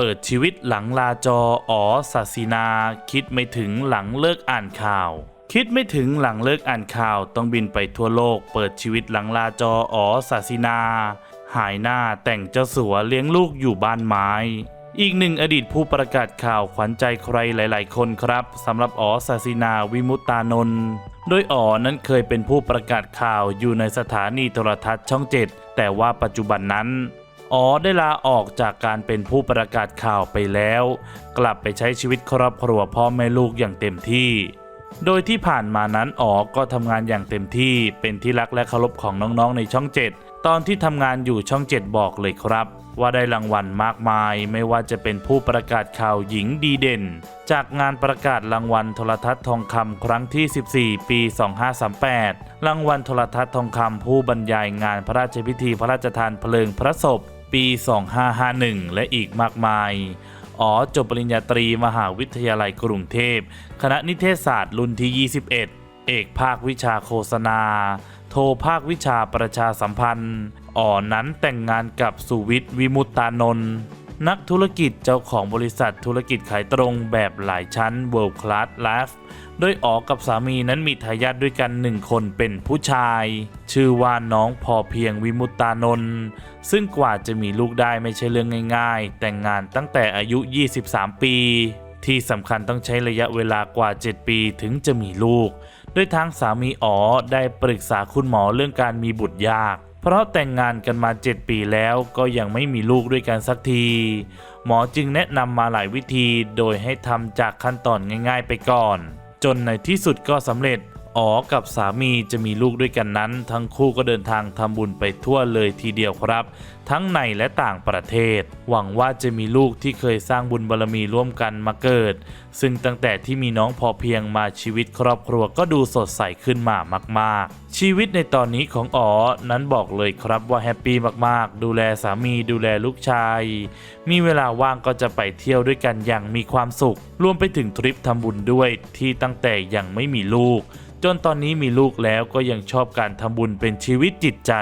เปิดชีวิตหลังลาจออ๋อศาสินา คิดไม่ถึงหลังเลิกอ่านข่าว คิดไม่ถึงหลังเลิกอ่านข่าว ต้องบินไปทั่วโลก เปิดชีวิตหลังลาจออ๋อศาสินา หายหน้าแต่งเจ้าสัวเลี้ยงลูกอยู่บ้านไม้ อีกหนึ่งอดีตผู้ประกาศข่าวขวัญใจใครหลาย ๆ คนครับสำหรับอ๋อศาสินาวิมุตตานนท์โดยอ๋อนั้นเคยเป็นผู้ประกาศข่าวอยู่ในสถานีโทรทัศน์ช่องเจ็ดแต่ว่าปัจจุบันนั้น อ๋อได้ลาออกจากการเป็นผู้ประกาศข่าวไปแล้ว กลับไปใช้ชีวิตครอบครัวพ่อแม่ลูกอย่างเต็มที่ โดยที่ผ่านมานั้นอ๋อก็ทำงานอย่างเต็มที่เป็นที่รักและเคารพของน้องๆในช่องเจ็ดตอนที่ทำงานอยู่ช่องเจ็ดบอกเลยครับ ว่าได้รางวัลมากมาย ไม่ว่าจะเป็นผู้ประกาศข่าวหญิงดีเด่น จากงานประกาศรางวัลโทรทัศน์ทองคำครั้งที่ 14 ปี 2538 รางวัลโทรทัศน์ทองคำผู้บรรยายงานพระราชพิธีพระราชทานเพลิงพระศพ ปี 2551 และอีกมากมาย อ๋อจบปริญญาตรีมหาวิทยาลัยกรุงเทพ คณะนิเทศศาสตร์รุ่นที่ 21 เอกภาควิชาโฆษณา โทภาควิชาประชาสัมพันธ์ อ๋อนั้นแต่งงานกับสุวิทย์วิมุตตานนท์ นักธุรกิจเจ้าของบริษัทธุรกิจขายตรงแบบหลายชั้น World Class Life โดยอ๋อกับสามีนั้นมีทายาทด้วยกันหนึ่งคนเป็นผู้ชาย ชื่อว่าน้องพอเพียงวิมุตตานนท์ซึ่งกว่าจะมีลูกได้ไม่ใช่เรื่องง่าย ๆ แต่งงานตั้งแต่อายุ 23 ปี ที่สำคัญต้องใช้ระยะเวลากว่า 7 ปีถึงจะมีลูกโดยทางสามีอ๋อได้ปรึกษาคุณหมอเรื่องการมีบุตรยาก เพราะแต่งงานกันมา 7 ปีแล้วก็ยังไม่มีลูกด้วยกันสักที หมอจึงแนะนำมาหลายวิธีโดยให้ทำจากขั้นตอนง่าย ๆ ไปก่อน จนในที่สุดก็สำเร็จ อ๋อกับสามีจะมีลูกด้วยกันนั้น ทั้งคู่ก็เดินทางทำบุญไปทั่วเลยทีเดียวครับ ทั้งในและต่างประเทศ หวังว่าจะมีลูกที่เคยสร้างบุญบารมีร่วมกันมาเกิด ซึ่งตั้งแต่ที่มีน้องพอเพียงมาชีวิตครอบครัวก็ดูสดใสขึ้นมามาก ๆ ชีวิตในตอนนี้ของอ๋อนั้นบอกเลยครับว่าแฮปปี้มากๆ ดูแลสามีดูแลลูกชาย มีเวลาว่างก็จะไปเที่ยวด้วยกันอย่างมีความสุข รวมไปถึงทริปทำบุญด้วยที่ตั้งแต่ยังไม่มีลูก จนตอนนี้มีลูกแล้วก็ยังชอบการทำบุญเป็นชีวิตจิตใจ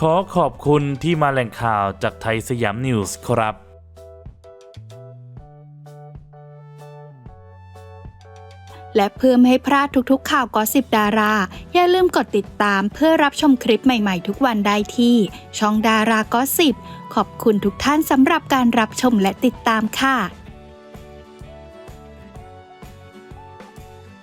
ขอขอบคุณที่มาแหล่งข่าวจากไทยสยามนิวส์ครับและเพื่อไม่ให้พลาดทุกๆ ข่าวกอสิบดารา อย่าลืมกดติดตามเพื่อรับชมคลิปใหม่ๆ ทุกวันได้ที่ ช่องดารากอสิบขอบคุณทุกท่านสำหรับการรับชมและติดตามค่ะ